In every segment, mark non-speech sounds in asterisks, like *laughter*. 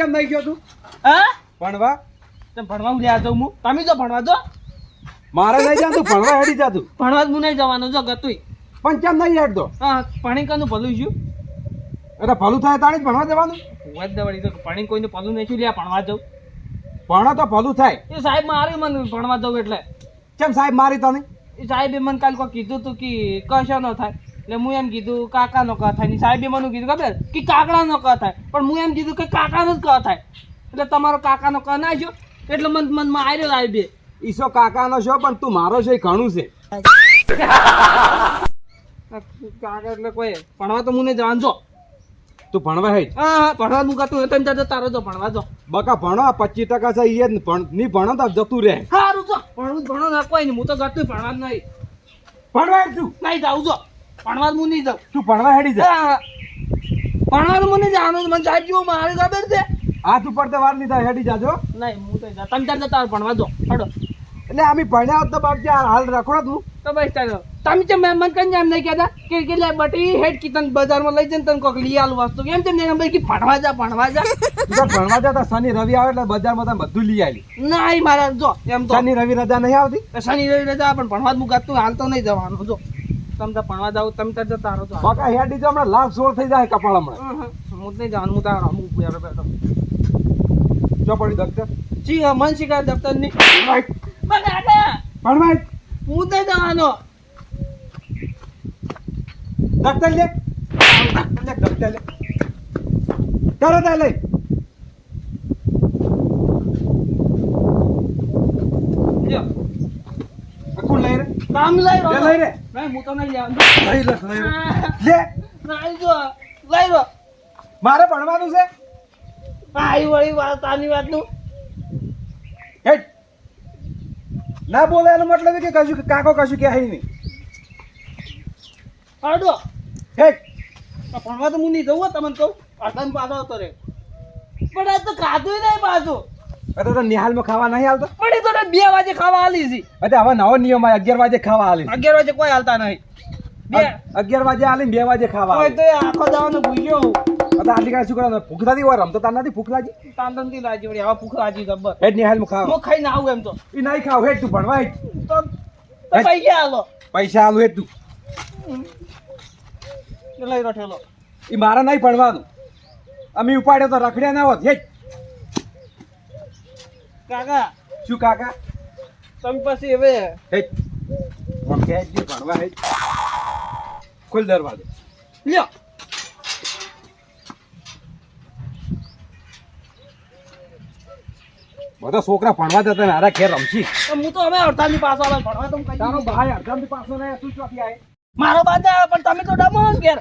કેમ નહીં ગયો તું? હા? ભણવા? તમે ભણવા હું લ્યા જાઉં હું? તમે જો ભણવા જો. મારે નહીં જાતું ભણવા હેડી જાતું. ભણવા જ હું નહીં જવાનો જો ગતુંય પણ કેમ નહીં હેડતો? હા પાણી કાનું ભલું છું. એટલે ભલું થાય તાણી જ ભણવા જવાનું? વાત દવાડી તો પાણી કોઈને ભલું નહીં છું લ્યા ભણવા જાઉં. ભણો તો ભલું થાય. એ સાહેબ મારી મને ભણવા જાઉં એટલે. કેમ સાહેબ મારી તને? એ સાહેબે મને કાલ કોઈ કીધું તું કે કશો ન થાય. એટલે હું એમ કીધું કાકા નો ક થાય. ને સાહેબે મને કીધું ખબર? કે કાકડા નો ક થાય. પણ હું એમ કીધું કે કાકા નો જ ક થાય. એટલે તમારો કાકા નો ક નાખ્યો એટલે મન મનમાં આવ્યો સાહેબે ઈસો કાકાનો છો? પણ તું મારો છે ઘણું છે. કાકા એટલે કોઈ ભણવા તો મને જાણજો છો તું ભણવા હે હા ભણવા હું કતું તમે ત્યાં તારો જો ભણવા જો. બકા ભણો પચીસ ટકા છે એ જ ભણ- નહીં ભણો તો જતું રહે. સારું જો ભણવું ભણો ના કોઈ નહીં હું તો જતું ભણવા નહીં. ભણવા તું? નહીં જાઉં જો. ભણવા મુની હું નહીં જાઉં. તું ભણવા હેડી જા. હા. ભણવાનું મને જાણવું મને સાહેબ જેવું મારે ખબર છે. હાથ ઉપર તો વાર લીધા હેડી જાજો. નહીં હું તો જા- તમે ત્યાં જતા ભણવા જો હડો. એટલે અમે ભણ્યા હોત તો બાપ હાલ રખડો તું. તો બસ ચાલો. તમે જે મેં મને કઈ એમ નહીં કહેતા કે કે લે બટી હેડ કી તન બજારમાં લઈ જન તને કોક લઈ આલું વસ્તુ. એમ તેમ નહીં કે ભણવા જા ભણવા જા. તું ભણવા તો શનિ રવિ આવે એટલે બજારમાં તમે બધું લઈ આવી નહીં મારા જો એમ તો. શનિ રવિ રજા નહીં આવતી? શનિ રવિ રજા પણ ભણવા જ મુકાતું હાલ તો નહીં જવાનું. જો. તમે તો ભણવા જાવ તમે ત્યાં જતા રહો છો બકા હેડી જો હમણાં લાખ સોળ થઈ જાય કપાળ હમણાં હં, જ નહીં જવાનું હું તો અમુક બેઠો બેઠો. જો પડી દફતર. જી હા મન શિકાર દફતરની ભણવા ભણવાય. હું નહીં જવાનો. દફતર લે. દફતર લે. કરો તા લઈ લ્યો કોણ લઈ લઈ લે, લઈ રે નહીં હું તો નહીં જવાનું લઈ લે લઈ લે. નહીં જો લઈ રહ્યો મારે ભણવાનું છે? આઈ વળી વાત વાતનું. હેડ. ના બોલે એનો મતલબ કે કશું કાકો કશું કે નહીં. હડો. હેડ ભણવા તો હું નહીં જવું તમને કહું. અડધાને પાછો આવતો રે પણ આ તો ખાધું નહીં પાછું. અત્યારે તો નિહાલમાં ખાવા નહીં આવતો પણ એ તો બે વાગે ખાવા છે. હવે નવો નિયમ આવે અગિયાર વાગે ખાવા અગિયાર વાગે કોઈ હાલતા નહીં. અગિયાર વાગે બે વાગે ખાવા આલી. તો આખો દાવાનો ભૂખ્યો હું આટલી કાંઈ શું કરવાનું? ભૂખ નથી હોય રમતો તાર નથી ભૂખ લાગી? વળી આવા ભૂખ લાજી ગબ્બર હેડ નિહાલમાં ખાવા. હું ખાઈને આવું એમ તો. એ નહીં ખાવ હેડ તું ભણવા તો પૈસા હાલો પૈસા આલું હેડ તું. લઈ રહ્યો ઠેલો. એ મારે નહીં ભણવાનું. અમે ઉપાડ્યો તો રખડ્યા ના હોત હેડ. કાકા. શું કાકા? તમે પછી હવે પણ હેડ જે ભણવા હે. ખુલ દરવાજો. લ્યો. બધા છોકરા ભણવા જતા નારા ઘેર રમશી. હું તો હવે અડધાની પાછો આવે ભણવા તો કઈ તારો. ભાઈ અડધામથી પાછો ને તું ચોથી આય? મારો બાદા પણ તમે તો ડમો ઘેર.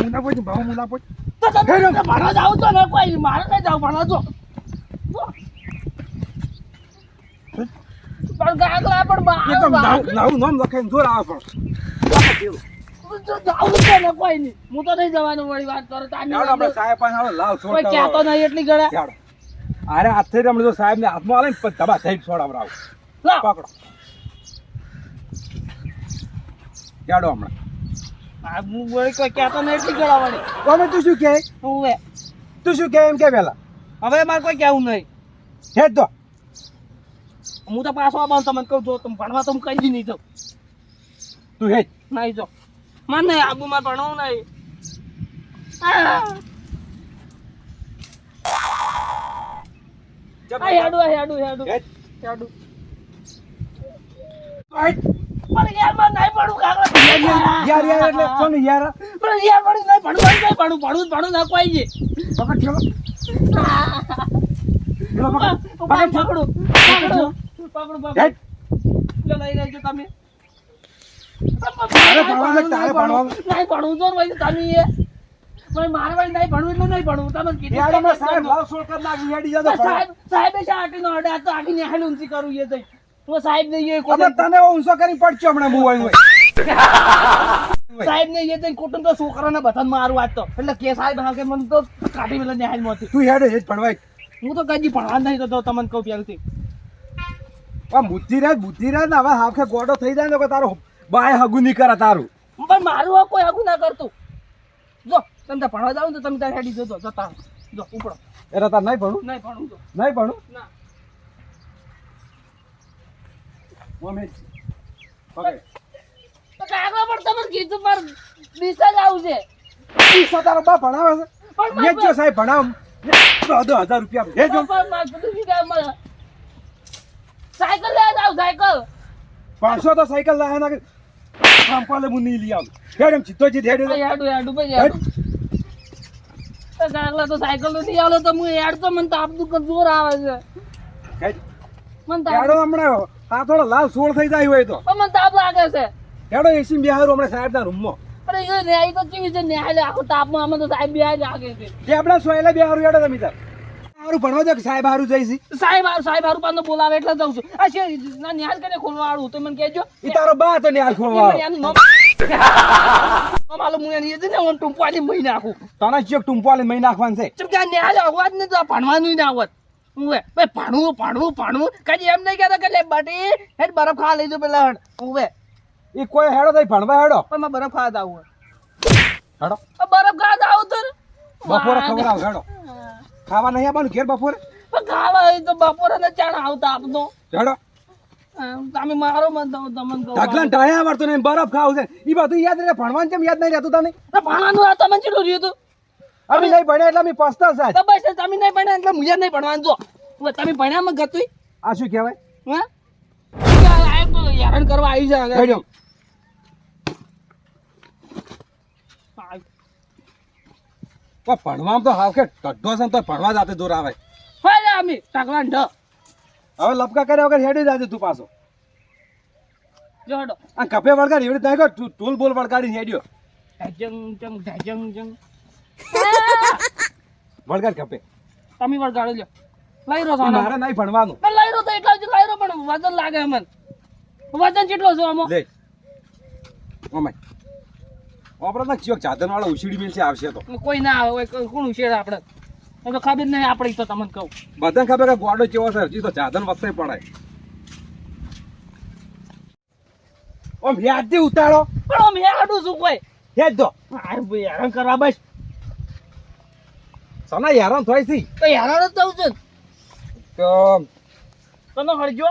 મુના પોચ ભાવ મુના પોચ તો તમે ભણવા જાવ છો ને કોઈ. મારે નહીં જાવ ભણવા જો. પણ ગાગલા પણ બા- એ તો બા- નવું નવું નામ લખાઈને જોર આવે પણ. જો છે ને કોઈ નહીં. હું તો નહીં જવાનું વળી વાત કરો આપણે સાહેબ પાસે હાલો લાવ છોડ કોઈ કહેતો નહીં એટલી ગળા. અરે હાથથી રમણ તો સાહેબ ને હાથમાં આવે ને પછી દબા થઈ આવું લાવ. પકડો. ચાલો હમણાં. હું વળી કોઈ કહેતો નહીં એટલી ગળા વળી. તમે તું શું કહે? હવે તું શું કહે એમ કે પેલા હવે મારે કોઈ કહેવું નહીં. હેડ તો હું તો પાછો આવવાનું તમને કહું જો તમે ભણવા તો હું કઈ નહીં જાઉં. તું હે નહીં જો મને નહીં આબુ માં ભણવું નહીં. હેડુ હેડુ હેડુ. હેડ. પણ યારમાં નહીં ભણવું કાગળ. યાર યાર એટલે કોણ યાર? પણ યાર ભણવું નહીં ભણવું નહીં ભણવું ભણવું ભણવું ના કોઈ છે. પકડ. પકડ પકડું. પકડ. પકડું પકડું લઈ લેજો તમે. સાહેબ કરું એ તઈ તો સાહેબ ને બધા ને કુટુંબ મારું આજ તો. એટલે કે સાહેબ હા કે મને તો કાઢી મેલે નિહાળમાંથી તું હેડ હેડ ભણવાય. હું તો કદી ભણવા નહીં તો તમને કહું પહેલથી. આ બુદ્ધિ રહે બુદ્ધિ રહે ને હવે હાફે ગોડો થઈ જાય ને તો તારો બાય હગુ નહીં કરે તારું. પણ મારું કોઈ હગુ ના કરતું. જો તમે ભણવા જાવ તો તમે ત્યાં હેડી જોજો જતા જો ઉપડો. એટલે તાર નહીં ભણું? નહીં ભણું નહીં ભણું? ના. મમ્મી પકડ તો પણ તમે કીધું માર દિશા જ આવું છે. તારો ભણાવે છે. પણ જો સાહેબ ભણાવ. દો હજાર રૂપિયા ભેજો. પણ મારે બધું શીખાય. સાયકલ લેવા જાવ સાયકલ પાંચસો તો સાયકલ લાવે ના સંપાલે હું નહીં લઈ આવું. હેડ એમ સીધો જી હેડ હેડું હેડું ભાઈ હેડું. તો કાગલા તો સાયકલ નથી આવલો તો હું હેડ તો મને તાપતું કે જોર આવે છે. મને તાપ હેડો હમણાં. આ થોડો લાલ સોળ થઈ જાય હોય તો. મને તાપ લાગે છે. હેડો એસી બિહારું હમણાં સાહેબના રૂમમાં. અરે એ ન્યાય તો કેવી છે? ન્યાય આખો તાપમાં અમે તો સાહેબ બિહાર લાગે છે. જે આપણા સોયલા બિહારું હેડો તમે તાર હારું ભણવા જાવ સાહેબ હારું જઈશ સાહેબ હારું- સાહેબ હારું પાંદો બોલાવે એટલે જાઉં છું. આ છે ના ન્યાય કરીને ખોલવા વાળું તો મને કહેજો. એ તારો બા તો ને ખોલવા નામ હું એની ને હું ટૂંપવાની મહી નાખું. તને ચેક ટુંપાલે મહી નાખવાનું છે. ચમ કે આ ન્યાય અવાજ ને તો ભણવાનું ના આવત. હું બે ભણવું ભણવું ભણવું. કદી એમ નહીં કહેતા કે લે બાટી હેડ બરફ ખા લઈ દો પેલા હડ. ઉવે એ. કોઈ હેડો તઈ ભણવા હેડો. પણ મારે બરફ ખાવા જાવું હેડો. બરફ ખાવા આવું તો. બપોરે ખબર આવ હેડો. ખાવા નહીં આવવાનું ઘેર બપોરે? ખાવા તો બપોરે ને ચાણ આવતા આપતો ચડો તમે મારો મત તમને કહું. ઢગલા આવડતો નહીં બરફ ખાવું છે. એ બધું યાદ રહે ભણવાનું કેમ યાદ નહીં રહેતું તને? ભણવાનું આ તમે ચેટલું રહ્યું હતું? અમે નહીં ભણ્યા એટલે અમે પસ્તા સાહેબ. તો બસ તમે નહીં ભણ્યા એટલે મુજે નહીં ભણવાનું. જો તમે ભણ્યા માં ગતું આ શું કહેવાય? હા? હેરાન કરવા આવી છે આગળ. હેડો આ પણ ભણવામાં તો હાવ કે ટઢો છે તો ભણવા જાતે દૂર આવે. હોય અમે ટકલા ઢ. હવે લપકા કર્યા વગર હેડી જાજે તું પાછો. જોડો આ કપે વળગાડી એવી રીતે નાખ્યો, ટોલ બોલ વળગાડી હેડ્યો. ઢજંગ જંગ ઢજંગ જંગ. *laughs* વળગાડ કપે તમે વળગાડો લ્યો. લઈ રહ્યો ઈ છો મારે નહીં ભણવાનું. લઈ રહ્યો તો એટલા જ લઈ રહ્યો પણ વજન લાગે અમને. વજન કેટલો છે આમાં. લે. ઓમાય ઓપરા ના ચિયોક ચાદર વાળો ઉછીડી મેલશે આવશે તો. કોઈ ના આવે કોણ ઉછેર આપણે? તો ખબર નહીં આપણે તો તમને કહું. બધાને ખબર કે ગોડો કેવો છે હજી તો ચાદર વસે પડાય. ઓમ યાદથી ઉતારો. પણ હેડું છું કોઈ. હેડ દો. હેરાન કરવા બસ. સના હેરાન થાય છે. તો હેરાન જ થવું છે તો તને હળજો.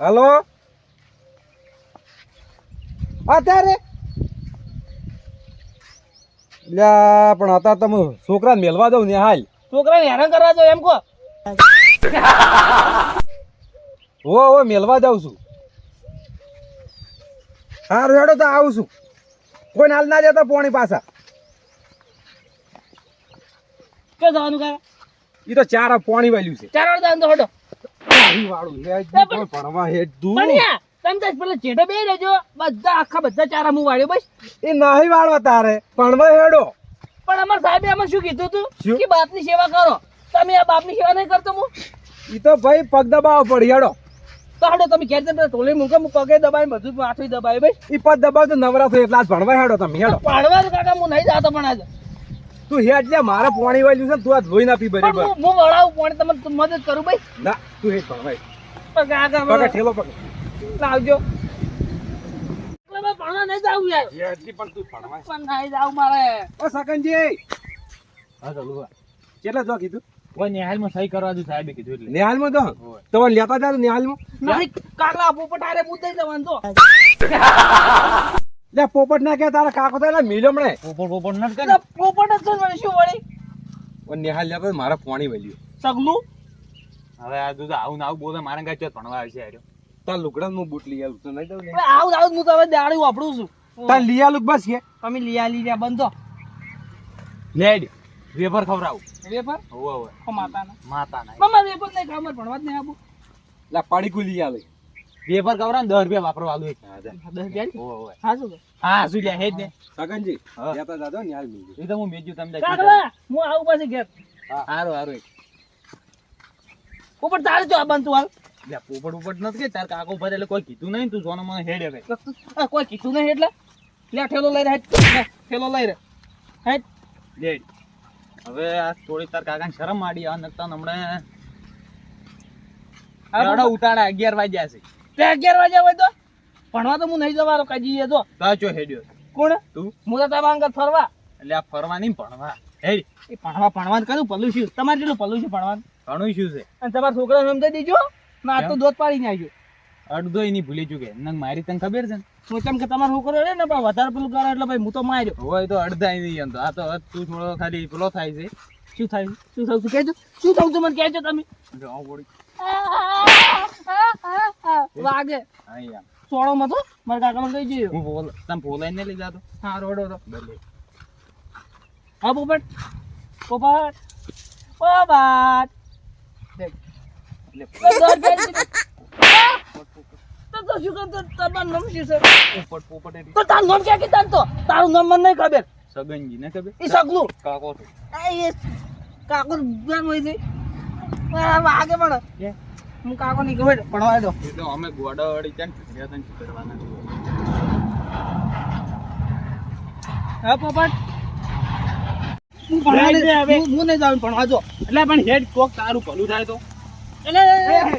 હલો? અત્યારે? લ્યા પણ અત્યારે તમે છોકરાને મેલવા દઉં ને હાલ. છોકરાને હેરાન કરવા જો એમ કો ઓ ઓ મેલવા જાઉં છું. હારું રેડો તો આવું છું. કોઈ હાલ ના જતા પોણી પાછા. કે જવાનું કા એ તો ચાર પોણી વાલ્યું છે. ચાર વાળા તો હટો. વાળું ભણવા હેડ દૂર. તમે તો પેલા ચેડો બે રહેજો. બધા આખા બધા ચારા હું વાળ્યો બસ. એ નહીં વાળવા તારે. ભણવા હેડો. પણ અમાર સાહેબે અમને શું કીધું તું? કે બાપની સેવા કરો. તમે આ બાપની સેવા નહીં કરતો હું ઈ તો ભાઈ પગ દબાવો પડી હેડો. તો હેડો તમે ઘેર તમે ટોલે મૂકો હું પગે દબાવી બધું માથું દબાવી બસ. ઈ પગ દબાવ તો નવરા થયો એટલા જ ભણવા હેડો તમે હેડો. પાડવા તો કાકા હું નહીં જાતો પણ આજે. તું હેડ લે મારા પોણી વાળ્યું છે તું આ ધોઈ ના પી બરાબર હું હું વળાવું પાણી તમને મદદ કરું ભાઈ ના તું હેડ ભણવા. પણ આગળ પગ ઠેલો પકડ. લાવજો. ભણવા નહીં જાવું યાર. પણ તું ભણવા પણ નહીં જાવું મારે ઓ સકનજી કેટલા જો કીધું? નિહાલમાં સહી કરવા દઉં સાહેબે કીધું એટલે. નિહાલમાં તો? તો લેતા જા નિહાલમાં? નહીં કાકા પોપટ આરે મુદ્દે જવાનું તો લે પોપટ ના કે તારા કાકો તો મિલો મણે પોપટ પોપટ ના એટલે પોપટ જ વળી શું વળી? ઓ નિહાલ લેતા મારા પોણી વાલ્યું સગનું? હવે આ દૂધ આવું ના આવું બોલે મારા ચોથ ભણવા આવશે હાર્યો. તાર લુકડા નું બૂટ લઈ આવું તો નહીં દઉં આવું આવું હું તમે હવે દાડી વાપરું છું. તાર લઈ આલું બસ કે તમે લીયા લીયા બંધો લેડ વેફર ખવડાવું. વેપાર હોવે હોવે. ઓ માતાના. માતા મમ્મા વેપાર નહીં ખાવ ભણવા જ નહીં આપું. લા પાડી કુલી લઈ આલે. વેફર ખવડાવ ને દસ રૂપિયા વાપરવા આલું એક. દસ ગયા હોવે હોવે. હા શું હા શું લે હેજ ને. સગનજી હા. દાદો ને હાલ મિલજો એ તો હું મેજ્યું તમને કાકા હું આવું પાછી ઘેર. હારો હારું ઉપર તારે જો આ બનતું હાલ. લે પોપટ પોપટ નથી કે? તાર કાકો ભરે એટલે કોઈ કીધું નહીં તું જોનો મને હેડે ભાઈ કોઈ કીધું નહીં એટલે? લે ઠેલો લઈ રહે ઠેલો લઈ રહે હેડ. લેડ હવે આ થોડી તાર કાકાને શરમ માડી આ નકતા હમણાં એવડા ઉતાડા અગિયાર વાગ્યા છે. તે અગિયાર વાગ્યા હોય તો? ભણવા તો હું નહીં જવાનો કાજી એ તો તાચો હેડ્યો? કોણ? તું? હું તો તારા અંગત ફરવા. એટલે આ ફરવા નહીં ભણવા. હેડ. એ ભણવા ભણવા કરું પલું તમારે કેટલું પલું છે ભણવાનું? ઘણું શું છે. અને તમારા છોકરાને સમજાઈ દેજો. મેં આજ તો દોત પાડી પાડીને આવ્યો અડધો એની ભૂલી ચૂકે નંગ મારી તને ખબર છે તો કેમ કે તમારો છોકરો રે ને વધારે પેલું કરે એટલે ભાઈ હું તો માર્યો. હોય તો અડધા નહીં એમ તો. આ તો તું થોડો ખાલી પેલો થાય છે. શું થાય? શું થયું? કહેજો. શું થયું તું મને કહેજો તમે. વાગે. સોળો માં તો મારા કાકા મને કહી હું બોલ તમે બોલાઈને લઈ જાતો? હા રોડો તો. હા પોપટ. પોપટ. પોપટ. દેખ. તારું નામ ક્યાં નહીં ખબર સગનજી ને ખબર કાકો કાકો હોય વાગે હું કાકો નહીં ખબર ભણવા દો એ તો અમે ગોડા વળી ત્યાં રહ્યા હતા ને કરવાના હા પોપટ હું ભણવા હું નહીં જાઉં ભણવા એટલે પણ હેડ કોક તારું ભલું થાય તો એટલે તો તો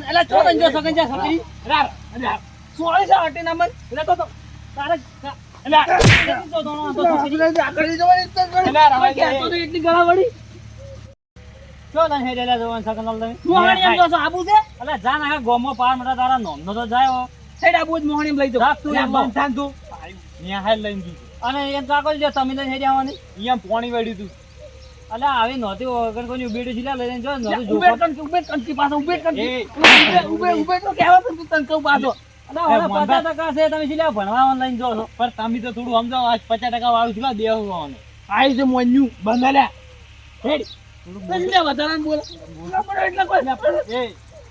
એટલે તો એટલે એટલે એટલે તો તો એટલે તો તો તો એટલે. તો એટલી ગળા વળી. ચો તને હેડેલા જવાન સકન તમે? મોહણી એમ તો આબુ છે? અલે જા ના ગોમો પાર મટા તારા નોંધો તો જાય સાઈડ આબુ જ મોહણી લઈ દો રાખ તું એમ બંધ તું. અહીંયા હાલ લઈને ગયું અને એમ કાકો જો તમે તો હેડી આવવાની અહીંયા પોણી વળ્યું તું. અલે આવી નહોતી વગર કોઈ ઉભેડી છે લઈને જો નહોતું ઉભે જોખમ. કણ ઉભે કણ પાછો ઉભે કણ એ. ઉભે ઉભે ઉભે તો કહેવા તું તને કહું પાછો. અલે હવે મોહનભાઈ. પચાસ ટકા છે તમે શીલા ભણવા ઓનલાઈન જો છો. પણ તમે તો થોડું સમજાવો આજ પચાસ ટકા વાળું દેવું આઈ છે મોન્યુ બંધાલ્યા. હેડ. એટલે વધારે બોલ. ના એટલે કોઈ એ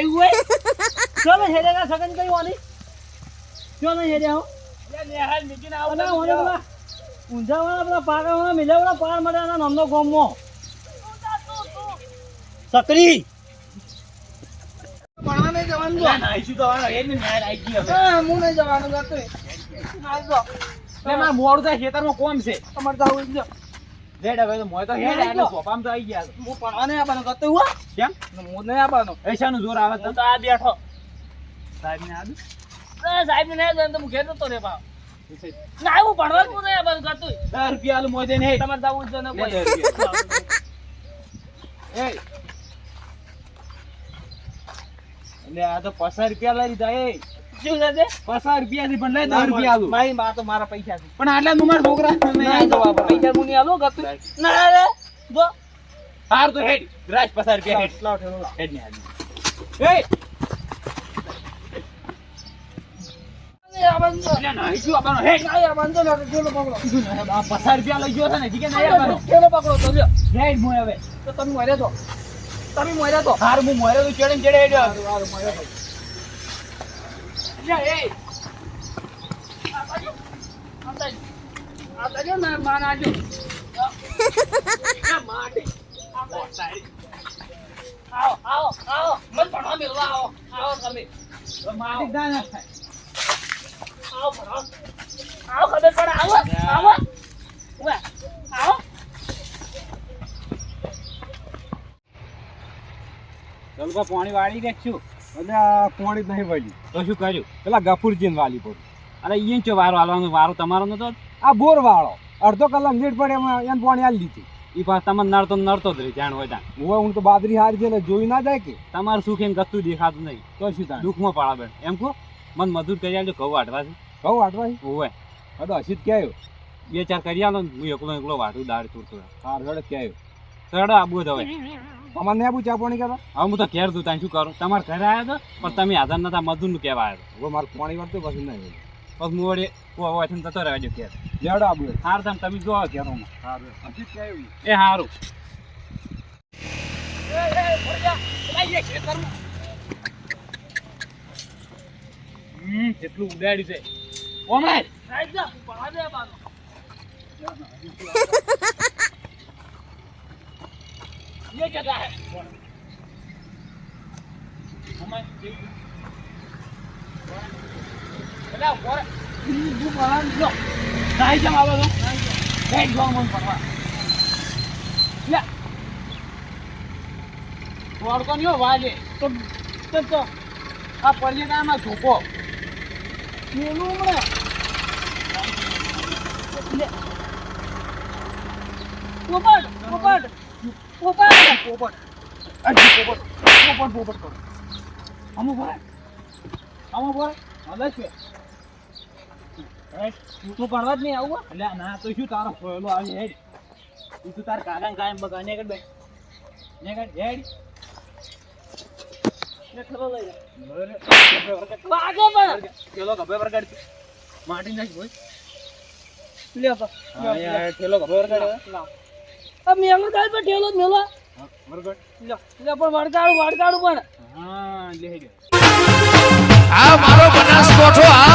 એ હોય પચાસ ટકા ચલો સગન કઈ વાની ચલો હેડે હો અલા ઓને પેલા ઊંઝા વાળા પેલા પાકા વાળા મિલે વાળા પાર મળે એના નામનો ગોમો સકરી ભણવા નહીં જવાનું જો. નાઈશું તો એ ને ન્યાય લાગી હવે. હું નહીં જવાનું ગતું. હાલ જો. મોડું થાય ખેતરમાં કોમ છે તમારે તો આવું જ જો. રેડ હવે તો મોય તો હેડ એટલે સોપામાં તો આવી ગયા. હું નહીં આવવાનું ગતું કેમ? હું નહીં આવવાનો. એ જોર આવે તો. આ બેઠો. સાહેબને આદુ? સાહેબ ને નહીં જવાનું તો હું ઘેર જતો રે બા ના હું ભણવા હું નહીં આવવાનું ગતું દસ રૂપિયા આલું મોય દઈને તમારે જવું જ કોઈ. એ. એટલે આ તો પચાસ રૂપિયા લઈ લીધા એ શું છે? પચાસ રૂપિયા થી પણ લઈ દસ રૂપિયા આલું. મારી માં તો મારા પૈસા છે. પણ આટલા તું મારા છોકરા ના, જો બાપા, પૈસા હું નહીં આલું ગતું ના રે જો. હાર તો હેડ. રાજ પચાસ રૂપિયા હેડ. લાવ હેડ ને હેડ. પચાસ લઈ ગયો છે ને હજી કે નહીં આપવાનો. ઠેલો પકડો તો હવે. તો તમે મોર્યા તો. તમે મોર્યા તો. હાર હું મોયરો તો ચડે ચડે હેડ્યો એટલે એ આવતા જ. આવતા જો ને, માન આજો. આ માટી. આવો. આવો, આવો. મને ભણવા મેલવા આવો. આવો તમે. માટી ના ના થાય. આવો ભણવા. આવો, ખબર પડે. આવો, આવો. આવો. ચલો પાણી વાળી રાખશું અને આ પોણી જ નહીં વાલી. તો શું કર્યું? પેલા ગફુરજીને વાલી પડ્યું અરે ઈ ચો વારો હાલવાનો વારો તમારો નતો? આ બોર વાળો. અડધો કલાક લેટ પડે એમાં એને પાણી હાલી દીધું. ઈ પાછ તમને નડતો નડતો જ રહી જાણ હોય ત્યાં. હું હું તો બાદરી હારી છે એટલે જોઈ ના જાય કે? તમારું સુખ એમ કશું દેખાતું નહીં. તો શું થાય? દુઃખમાં પાડા બેન. એમ કહો મને મજૂર કરી આવજો ઘઉં વાટવા છે. કહું વાટવાય છે? હા તો હસી જ ક્યાંયો બે ચાર કરી આલો ને હું એકલો એકલો વાટું દાળ તૂટતું હાર રડે આવ્યો? ચડો આબુ જ હવે. અમારે ને આપું ચા પાણી હવે હું તો ઘેર દઉં ત્યાં શું કરું. તમારે ઘરે આવ્યા તો પણ તમે હાજર નતા મજૂરનું કહેવા આવ્યા હવે મારે પાણી વાળતું પછી નહીં પછી હું વળી ઓવાથી જતો રહેજો ઘેર. લેવડો આપણે હાર તમે તમે જો ઘેરો એ હારું. કેટલું ઉડાડી છે *laughs* સાહેબ જા, ભણવા દે બાનો. ये जगह है ઓમરાય એટલે ઉપર તું ભણવા જો નાઈ જા બાબા તો બેઠ જો મન ભણવા લે વળકો નયો વાજે તો તો તો આ પરિણામમાં ઝોપો પેલું હમણાં પોપટ. પોપટ અજી પોપટ પોપટ કરો. અમુ ભાઈ અમુ ભાઈ હાલે છે. તું તો જ નહીં આવું એટલે ના તો શું તારો ફોયલો આવી હેડ. તું તો તાર કાકા કાયમ બગા ને બે ને હેડ. માટી નાખ ભાઈ. લે ગભે વરગાડ મેલો ગાય પર ઠેલો મેલો. લે પણ વડકાડું વડકાડું પણ. આ મારો બનાસકોઠો આ